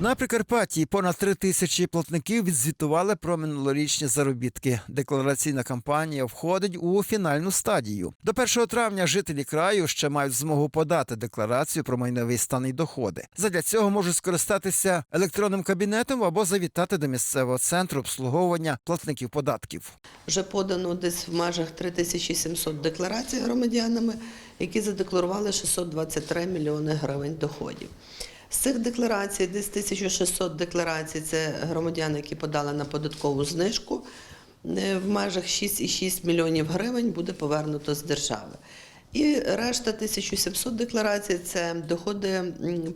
На Прикарпатті понад три тисячі платників відзвітували про минулорічні заробітки. Деклараційна кампанія входить у фінальну стадію. До 1 травня жителі краю ще мають змогу подати декларацію про майновий стан і доходи. Задля цього можуть скористатися електронним кабінетом або завітати до місцевого центру обслуговування платників податків. Вже подано десь в межах 3700 декларацій громадянами, які задекларували 623 мільйони гривень доходів. З цих декларацій десь 1600 декларацій це громадяни, які подали на податкову знижку. Е, В межах 6,6 мільйонів гривень буде повернуто з держави. І решта 1700 декларацій це доходи,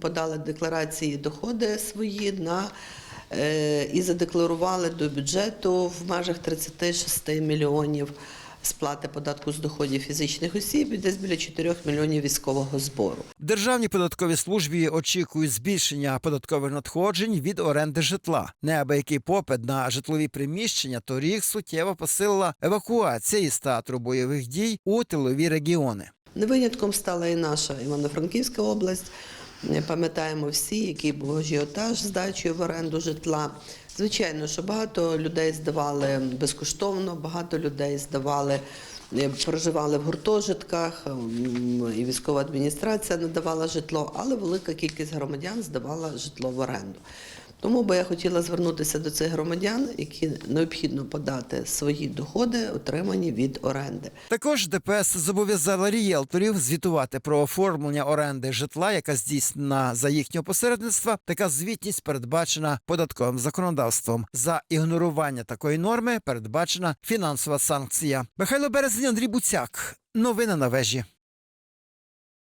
подали декларації доходи свої на е, і задекларували до бюджету в межах 36 мільйонів сплати податку з доходів фізичних осіб і десь біля 4 мільйонів військового збору. В Державній податковій службі очікують збільшення податкових надходжень від оренди житла. Неабиякий попит на житлові приміщення торік суттєво посилила евакуація із театру бойових дій у тилові регіони. Не винятком стала і наша Івано-Франківська область. Пам'ятаємо всі, який був ажіотаж з дачею в оренду житла. Звичайно, що багато людей здавали безкоштовно, багато людей здавали, е, проживали в гуртожитках, і військова адміністрація надавала житло, але велика кількість громадян здавала житло в оренду. Тому би я хотіла звернутися до цих громадян, які необхідно подати свої доходи, отримані від оренди. Також ДПС зобов'язала рієлторів звітувати про оформлення оренди житла, яка здійснена за їхнього посередництва. Така звітність передбачена податковим законодавством. За ігнорування такої норми передбачена фінансова санкція. Михайло Березень, Андрій Буцяк. Новини на вежі.